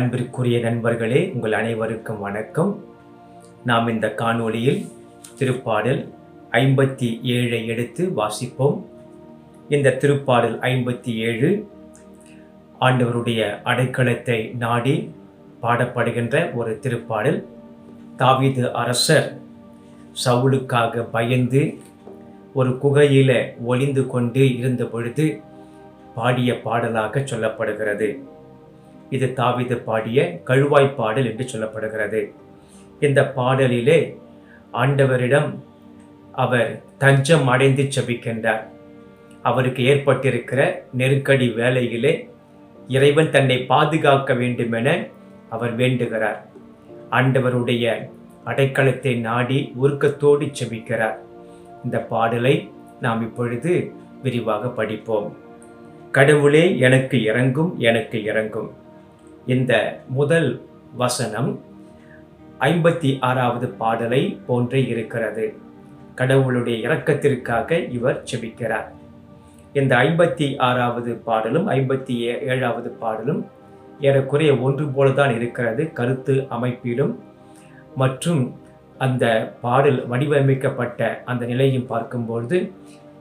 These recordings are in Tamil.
அன்பிற்குரிய நண்பர்களே உங்கள் அனைவருக்கும் வணக்கம். நாம் இந்த காணொளியில் திருப்பாடல் ஐம்பத்தி ஏழை எடுத்து வாசிப்போம். இந்த திருப்பாடல் ஐம்பத்தி ஏழு ஆண்டவருடைய அடைக்கலத்தை நாடி பாடப்படுகின்ற ஒரு திருப்பாடல். தாவீது அரசர் சவுலுக்காக பயந்து ஒரு குகையில் ஒளிந்து கொண்டு இருந்த பொழுது பாடிய பாடலாக சொல்லப்படுகிறது. இது தாவித பாடிய கழுவாய் பாடல் என்று சொல்லப்படுகிறது. இந்த பாடலிலே ஆண்டவரிடம் அவர் தஞ்சம் அடைந்து செபிக்கின்றார். அவருக்கு ஏற்பட்டிருக்கிற நெருக்கடி வேலையிலே இறைவன் தன்னை பாதுகாக்க வேண்டுமென அவர் வேண்டுகிறார். ஆண்டவருடைய அடைக்கலத்தை நாடி உருக்கத்தோடு செபிக்கிறார். இந்த பாடலை நாம் இப்பொழுது விரிவாக படிப்போம். கடவுளே எனக்கு இறங்கும் எனக்கு இறங்கும். இந்த முதல் வசனம் ஐம்பத்தி ஆறாவது பாடலை போன்றே இருக்கிறது. கடவுளுடைய இரக்கத்திற்காக இவர் செபிக்கிறார் இந்த ஐம்பத்தி ஆறாவது பாடலும் ஐம்பத்தி ஏழாவது பாடலும் ஏறக்குறைய ஒன்று போலதான் இருக்கிறது கருத்து அமைப்பிலும். மற்றும் அந்த பாடல் வடிவமைக்கப்பட்ட அந்த நிலையும் பார்க்கும்பொழுது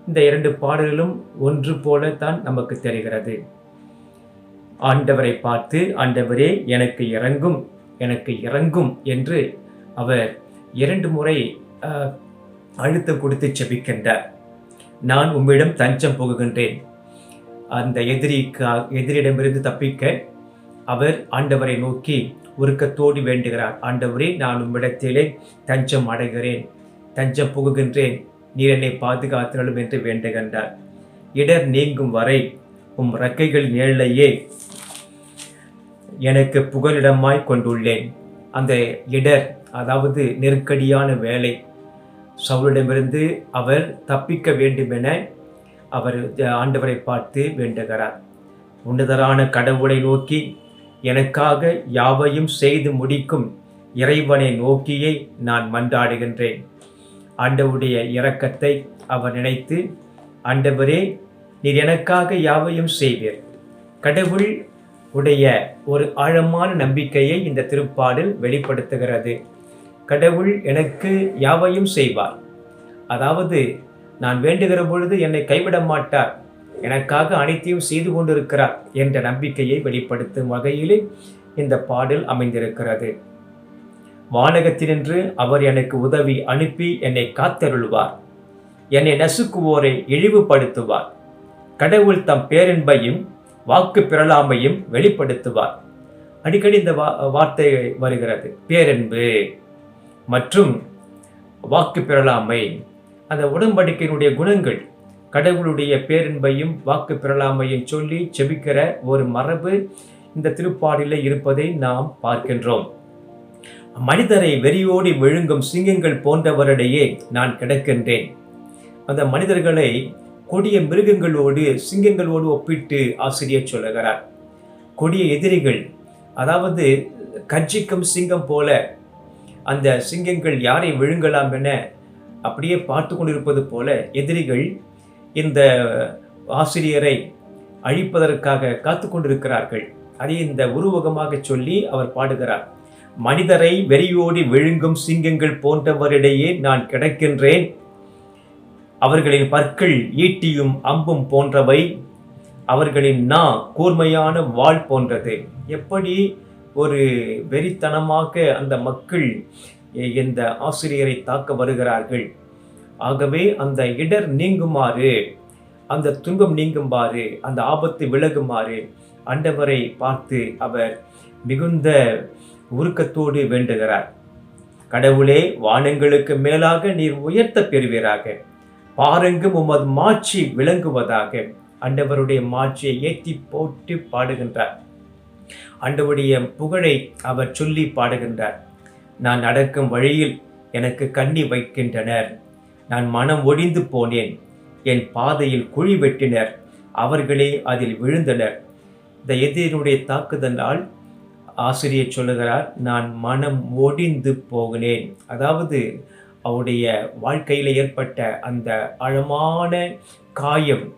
இந்த இரண்டு பாடல்களும் ஒன்று போலத்தான் நமக்கு தெரிகிறது. ஆண்டவரை பார்த்து ஆண்டவரே எனக்கு இறங்கும் எனக்கு இறங்கும் என்று அவர் இரண்டு முறை அழுத்தம் கொடுத்து செபிக்கின்றார் நான் உம்மிடம் தஞ்சம் போகுகின்றேன். அந்த எதிரிக்கு எதிரிடமிருந்து தப்பிக்க அவர் ஆண்டவரை நோக்கி உருக்கத்தோடு வேண்டுகிறார். ஆண்டவரே நான் உம்மிடத்திலே தஞ்சம் அடைகிறேன் தஞ்சம் புகுகின்றேன். நீர் என்னை பாதுகாத்தினாலும் என்று வேண்டுகின்றார். இடர் நீங்கும் வரை உம் ரக்கைகள் நிழலையே எனக்கு புகலிடமாய் கொண்டுள்ளேன். அந்த இடர் அதாவது நெருக்கடியான வேலை சவுலிடமிருந்து அவர் தப்பிக்க வேண்டுமென அவர் ஆண்டவரை பார்த்து வேண்டுகிறார். உன்னதரான கடவுளை நோக்கி எனக்காக யாவையும் செய்து முடிக்கும் இறைவனை நோக்கியே நான் மன்றாடுகின்றேன். ஆண்டவுடைய இரக்கத்தை அவர் நினைத்து ஆண்டவரே நீர் எனக்காக யாவையும் செய்வீர். கடவுள் உடைய ஒரு ஆழமான நம்பிக்கையை இந்த திருப்பாடல் வெளிப்படுத்துகிறது. கடவுள் எனக்கு யாவையும் செய்வார். அதாவது நான் வேண்டுகிற பொழுது என்னை கைவிட மாட்டார். எனக்காக அனைத்தையும் செய்து கொண்டிருக்கிறார் என்ற நம்பிக்கையை வெளிப்படுத்தும் வகையிலே இந்த பாடல் அமைந்திருக்கிறது. வானகத்தினின்று அவர் எனக்கு உதவி அனுப்பி என்னை காத்தருள்வார். என்னை நசுக்குவோரை இழிவுபடுத்துவார். கடவுள் தம் பேரன்பையும் வாக்கு பிறழாமையும் வெளிப்படுத்துவார். அடிக்கடி இந்த வா வார்த்தை வருகிறது. பேரன்பு மற்றும் வாக்கு பிறழாமை. அந்த உடன்படிக்கையினுடைய குணங்கள் கடவுளுடைய பேரன்பையும் வாக்கு பிறழாமையும் சொல்லி செபிக்கிற ஒரு மரபு இந்த திருப்பாடில் இருப்பதை நாம் பார்க்கின்றோம். மனிதரை வெறியோடி விழுங்கும் சிங்கங்கள் போன்றவரிடையே நான் கிடக்கின்றேன். அந்த மனிதர்களை கொடிய மிருகங்களோடு சிங்கங்களோடு ஒப்பிட்டு ஆசிரியர் சொல்லுகிறார். கொடிய எதிரிகள் அதாவது கஜிக்கும் சிங்கம் போல அந்த சிங்கங்கள் யாரை விழுங்கலாம் என அப்படியே பார்த்து கொண்டிருப்பது போல எதிரிகள் இந்த ஆசிரியரை அழிப்பதற்காக காத்து கொண்டிருக்கிறார்கள். அதை இந்த உருவகமாக சொல்லி அவர் பாடுகிறார். மனிதரை வெறியோடி விழுங்கும் சிங்கங்கள் போன்றவரிடையே நான் கிடக்கின்றேன். அவர்களின் பற்கள் ஈட்டியும் அம்பும் போன்றவை அவர்களின் நா கூர்மையான வாள் போன்றது. எப்படி ஒரு வெறித்தனமாக அந்த மக்கள் இந்த ஆசிரியரை தாக்க வருகிறார்கள்? ஆகவே அந்த இடர் நீங்குமாறு அந்த துன்பம் நீங்குமாறு அந்த ஆபத்து விலகுமாறு ஆண்டவரை பார்த்து அவர் மிகுந்த உருக்கத்தோடு வேண்டுகிறார். கடவுளே வானங்களுக்கு மேலாக நீர் உயர்த்த பெறுவீராக. பாருங்கும் உமது மாட்சி விளங்குவதாக. அண்டவருடைய மாட்சியை ஏற்றி போட்டு பாடுகின்றார். அண்டவருடைய புகழை அவர் சொல்லி பாடுகின்றார். நான் நடக்கும் வழியில் எனக்கு கண்ணி வைக்கின்றனர். நான் மனம் ஒடிந்து போனேன். என் பாதையில் குழி வெட்டினர். அவர்களே அதில் விழுந்தனர். இந்த எதிரினுடைய தாக்குதலால் ஆசிரியர் சொல்லுகிறார் நான் மனம் ஒடிந்து போகினேன் அதாவது அவருடைய வாழ்க்கையில் ஏற்பட்ட அந்த ஆழமான காயம்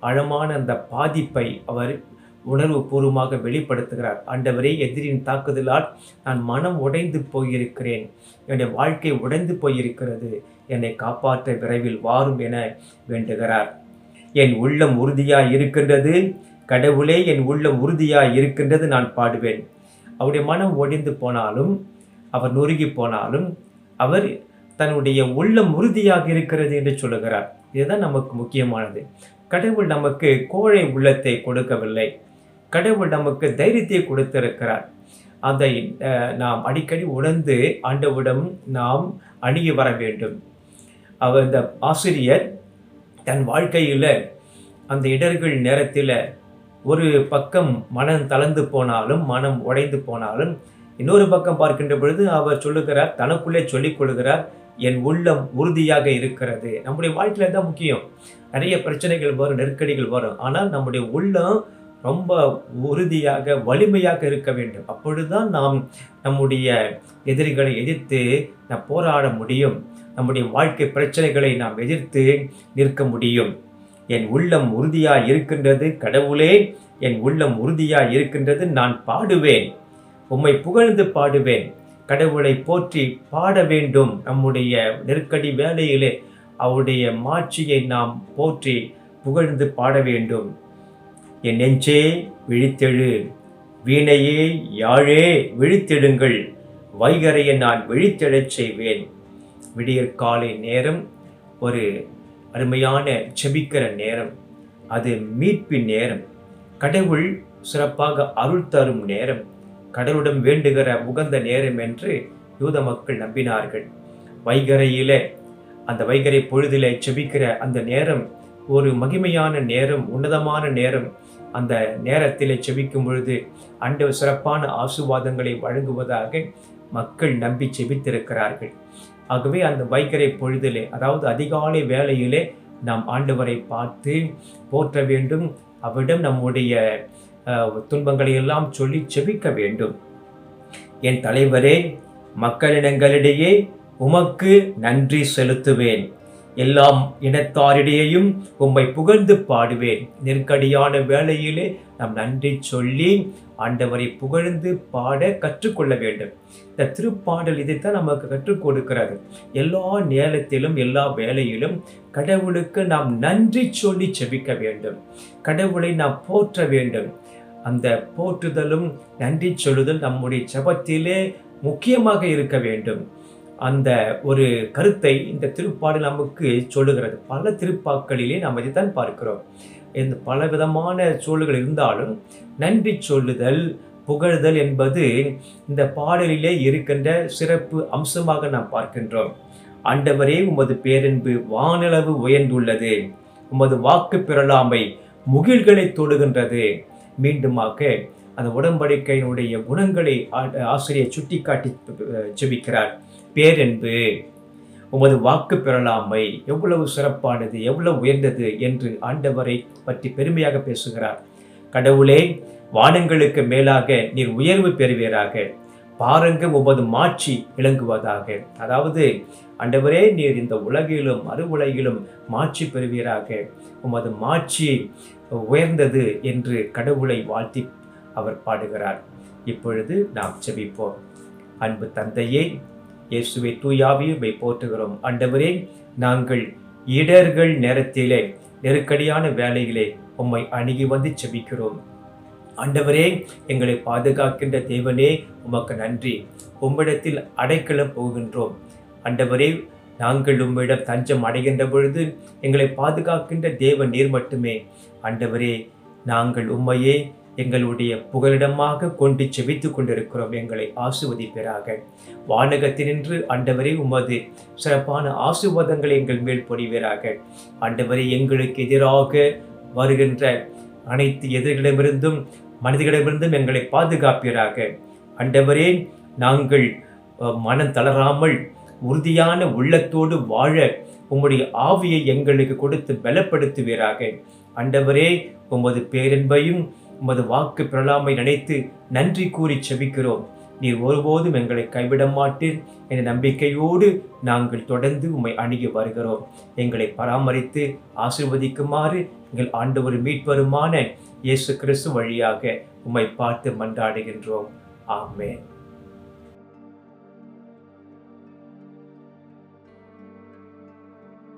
ஆழமான அந்த பாதிப்பை அவர் உணர்வு பூர்வமாக வெளிப்படுத்துகிறார். ஆண்டவரே எதிரின் தாக்குதலால் நான் மனம் உடைந்து போயிருக்கிறேன். என்னுடைய வாழ்க்கை உடைந்து போயிருக்கிறது. என்னை காப்பாற்ற விரைவில் வாரும் என வேண்டுகிறார். என் உள்ளம் உறுதியாக இருக்கின்றது. கடவுளே என் உள்ளம் உறுதியாக இருக்கின்றது. நான் பாடுவேன். அவருடைய மனம் ஒடிந்து போனாலும் அவர் நொறுங்கி போனாலும் அவர் தன்னுடைய உள்ளம் உறுதியாக இருக்கிறது என்று சொல்லுகிறார். இதுதான் நமக்கு முக்கியமானது. கடவுள் நமக்கு கோழை உள்ளத்தை கொடுக்கவில்லை. கடவுள் நமக்கு தைரியத்தை கொடுத்திருக்கிறார். அதை நாம் அடிக்கடி உணர்ந்து ஆண்டவிடம் நாம் அணுகி வர வேண்டும். அவர் இந்த ஆசிரியர் தன் வாழ்க்கையில் அந்த இடர்கள் நேரத்தில் ஒரு பக்கம் மனம் தளர்ந்து போனாலும் மனம் உடைந்து போனாலும் இன்னொரு பக்கம் பார்க்கின்ற பொழுது அவர் சொல்லுகிறார் தனக்குள்ளே சொல்லிக் கொள்கிறார் என் உள்ளம் உறுதியாக இருக்கிறது. நம்முடைய வாழ்க்கையில் தான் முக்கியம். நிறைய பிரச்சனைகள் வரும் நெருக்கடிகள் வரும். ஆனால் நம்முடைய உள்ளம் ரொம்ப உறுதியாக வலிமையாக இருக்க வேண்டும். அப்பொழுதுதான் நாம் நம்முடைய எதிரிகளை எதிர்த்து நாம் போராட முடியும். நம்முடைய வாழ்க்கை பிரச்சனைகளை நாம் எதிர்த்து நிற்க முடியும். என் உள்ளம் உறுதியாக இருக்கின்றது கடவுளே என் உள்ளம் உறுதியாக இருக்கின்றது நான் பாடுவேன். உம்மை புகழ்ந்து பாடுவேன். கடவுளை போற்றி பாட வேண்டும் நம்முடைய நெருக்கடி வேலையிலே. அவருடைய மாட்சியை நாம் போற்றி புகழ்ந்து பாட வேண்டும். என் நெஞ்சே விழித்தெழு வீணையே யாழே விழித்தெழுங்கள் வைகரையை நான் விழித்தெழச் செய்வேன். விடியற் காலை நேரம் ஒரு அருமையான செபிக்கிற நேரம் அது மீட்பின் நேரம். கடவுள் சிறப்பாக அருள் தரும் நேரம். கடவுளிடம் வேண்டுகிற உகந்த நேரம் என்று யூத மக்கள் நம்பினார்கள். வைகரையிலே அந்த வைகரை பொழுதிலே செபிக்கிற அந்த நேரம் ஒரு மகிமையான நேரம் உன்னதமான நேரம். அந்த நேரத்தில் செபிக்கும் பொழுது அண்டவர் சிறப்பான ஆசீர்வாதங்களை வழங்குவதாக மக்கள் நம்பி செபித்திருக்கிறார்கள் ஆகவே அந்த வைகரை பொழுதிலே அதாவது அதிகாலை வேளையிலே நாம் ஆண்டவரை பார்த்து போற்ற வேண்டும். அவரிடம் நம்முடைய துன்பங்களை எல்லாம் சொல்லி செபிக்க வேண்டும். என் தலைவரே மக்களிடங்களிடையே உமக்கு நன்றி செலுத்துவேன். எல்லாம் இனத்தாரிடையேயும் உம்மை புகழ்ந்து பாடுவேன். நெருக்கடியான வேளையிலே நாம் நன்றி சொல்லி ஆண்டவரை புகழ்ந்து பாட கற்றுக்கொள்ள வேண்டும். இந்த திருப்பாடல் இதைத்தான் நமக்கு கற்றுக் கொடுக்கிறது. எல்லா நேரத்திலும் எல்லா வேலையிலும் கடவுளுக்கு நாம் நன்றி சொல்லி செபிக்க வேண்டும். கடவுளை நாம் போற்ற வேண்டும். அந்த போற்றுதலும் நன்றி சொல்லுதல் நம்முடைய ஜெபத்திலே முக்கியமாக இருக்க வேண்டும். அந்த ஒரு கருத்தை இந்த திருப்பாடு நமக்கு சொல்லுகிறது. பல திருப்பாக்களிலே நாம் இதைத்தான் பார்க்கிறோம். இந்த பல விதமான சூழல்கள் இருந்தாலும் நன்றி சொல்லுதல் புகழுதல் என்பது இந்த பாடலிலே இருக்கின்ற சிறப்பு அம்சமாக நாம் பார்க்கின்றோம். ஆண்டவரே உமது பேரன்பு வானளவு உயர்ந்துள்ளது. உமது வாக்கு பெறலாமை முகில்களை தொடுகின்றது. மீண்டுமாக அந்த உடன்படிக்கையினுடைய குணங்களை ஆசிரியர் சுட்டிக்காட்டி அஹ், ஜெபிக்கிறார். பேரன்பு உமது வாக்கு பெறலாமை எவ்வளவு சிறப்பானது எவ்வளவு உயர்ந்தது என்று ஆண்டவரை பற்றி பெருமையாக பேசுகிறார். கடவுளே வானங்களுக்கு மேலாக நீர் உயர்வு பெறுவீராக. பாருங்க உமது மாட்சி விளங்குவதாக. அதாவது அண்டவரே நீர் இந்த உலகிலும் மறு உலகிலும் மாட்சி பெறுவீராக. உமது மாட்சி உயர்ந்தது என்று கடவுளை வாழ்த்தி அவர் பாடுகிறார். இப்பொழுது நாம் செபிப்போம் அன்பு தந்தையே இயேசுவை தூயாவியுமை போற்றுகிறோம். அண்டவரே நாங்கள் இடர்கள் நேரத்திலே நெருக்கடியான வேலையிலே உம்மை அணுகி வந்து செபிக்கிறோம் ஆண்டவரே எங்களை பாதுகாக்கின்ற தேவனே உமக்கு நன்றி. உம்மிடத்தில் அடைக்கலம் போகின்றோம். ஆண்டவரே நாங்கள் உம்மிடம் தஞ்சம் அடைகின்ற பொழுது எங்களை பாதுகாக்கின்ற தேவ நீர் மட்டுமே. ஆண்டவரே நாங்கள் உம்மையே எங்களுடைய புகலிடமாக கொண்டு செவித்து கொண்டிருக்கிறோம். எங்களை ஆசுவதிப்பீராக வானகத்தினின்று ஆண்டவரே உமது சிறப்பான ஆசீர்வாதங்களை எங்கள் மேல் பொழிவீராக. ஆண்டவரே எங்களுக்கு எதிராக வருகின்ற அனைத்து எதிரிகளிடமிருந்தும் மனிதர்களிடமிருந்தும் எங்களை பாதுகாப்பீராக. அண்டவரே நாங்கள் மனம் தளராமல் உறுதியான உள்ளத்தோடு வாழ உம்முடைய ஆவியை எங்களுக்கு கொடுத்து பலப்படுத்துவீராக. அண்டவரே உமது பேரன்பையும் உமது வாக்கு பிரலாமை நினைத்து நன்றி கூறி செபிக்கிறோம். நீ ஒருபோதும் எங்களை கைவிட மாட்டீர். என்ற நம்பிக்கையோடு நாங்கள் தொடர்ந்து உம்மை அணுகி வருகிறோம். எங்களை பராமரித்து ஆசிர்வதிக்குமாறு எங்கள் ஆண்டவர் மீட்பருமான இயேசு கிறிஸ்து வழியாக உம்மை பார்த்து மன்றாடுகின்றோம். ஆமேன்.